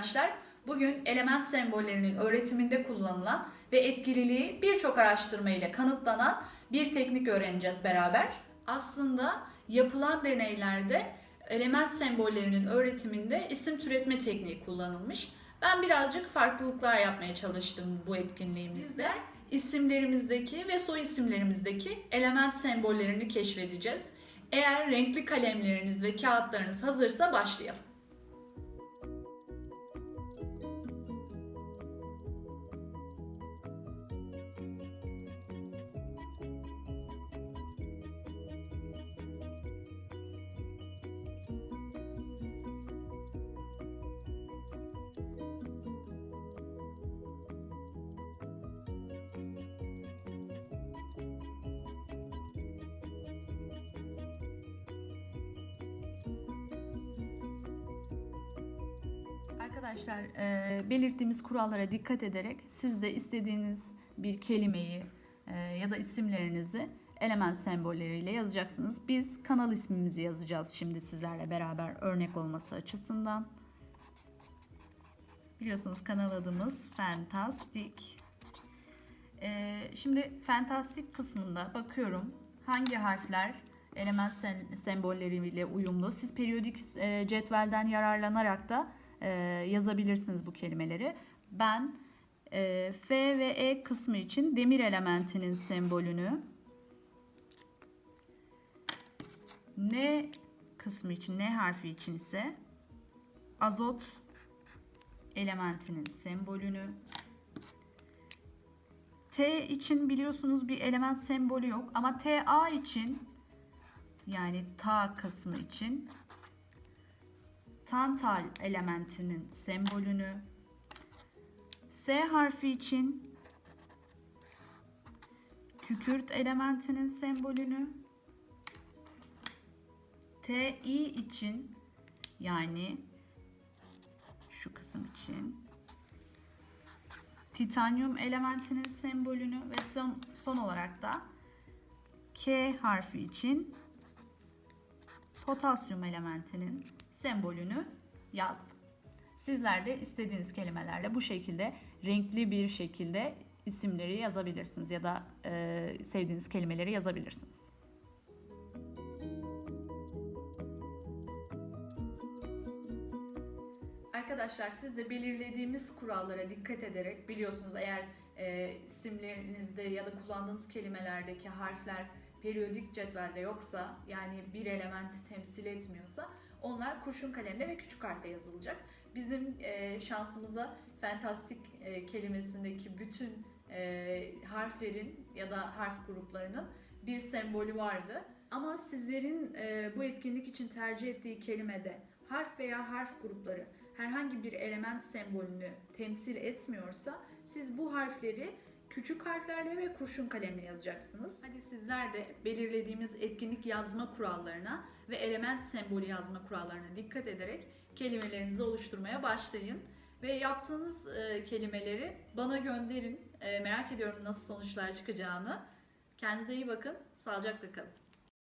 arkadaşlar. Bugün element sembollerinin öğretiminde kullanılan ve etkililiği birçok araştırma ile kanıtlanan bir teknik öğreneceğiz beraber. Aslında yapılan deneylerde element sembollerinin öğretiminde isim türetme tekniği kullanılmış. Ben birazcık farklılıklar yapmaya çalıştım bu etkinliğimizde. İsimlerimizdeki ve soy isimlerimizdeki element sembollerini keşfedeceğiz. Eğer renkli kalemleriniz ve kağıtlarınız hazırsa başlayalım. Arkadaşlar e, belirttiğimiz kurallara dikkat ederek siz de istediğiniz bir kelimeyi e, ya da isimlerinizi element sembolleriyle yazacaksınız. Biz kanal ismimizi yazacağız şimdi sizlerle beraber örnek olması açısından. Biliyorsunuz kanal adımız Fantastic. E, şimdi Fantastic kısmında bakıyorum hangi harfler element sem- sembolleriyle uyumlu. Siz periyodik e, cetvelden yararlanarak da e, yazabilirsiniz bu kelimeleri. Ben e, F ve E kısmı için demir elementinin sembolünü, N kısmı için, N harfi için ise azot elementinin sembolünü, T için biliyorsunuz bir element sembolü yok ama TA için yani ta kısmı için tantal elementinin sembolünü, S harfi için kükürt elementinin sembolünü, TI için yani şu kısım için titanyum elementinin sembolünü ve son, son olarak da K harfi için potasyum elementinin sembolünü yazdım. Sizler de istediğiniz kelimelerle bu şekilde renkli bir şekilde isimleri yazabilirsiniz ya da e, sevdiğiniz kelimeleri yazabilirsiniz. Arkadaşlar siz de belirlediğimiz kurallara dikkat ederek biliyorsunuz eğer e, isimlerinizde ya da kullandığınız kelimelerdeki harfler periyodik cetvelde yoksa yani bir elementi temsil etmiyorsa onlar kurşun kalemle ve küçük harfle yazılacak. Bizim e, şansımıza fantastik e, kelimesindeki bütün e, harflerin ya da harf gruplarının bir sembolü vardı. Ama sizlerin e, bu etkinlik için tercih ettiği kelimede harf veya harf grupları herhangi bir element sembolünü temsil etmiyorsa siz bu harfleri küçük harflerle ve kurşun kalemle yazacaksınız. Hadi sizler de belirlediğimiz etkinlik yazma kurallarına ve element sembolü yazma kurallarına dikkat ederek kelimelerinizi oluşturmaya başlayın. Ve yaptığınız e, kelimeleri bana gönderin. E, merak ediyorum nasıl sonuçlar çıkacağını. Kendinize iyi bakın. Sağlıcakla kalın.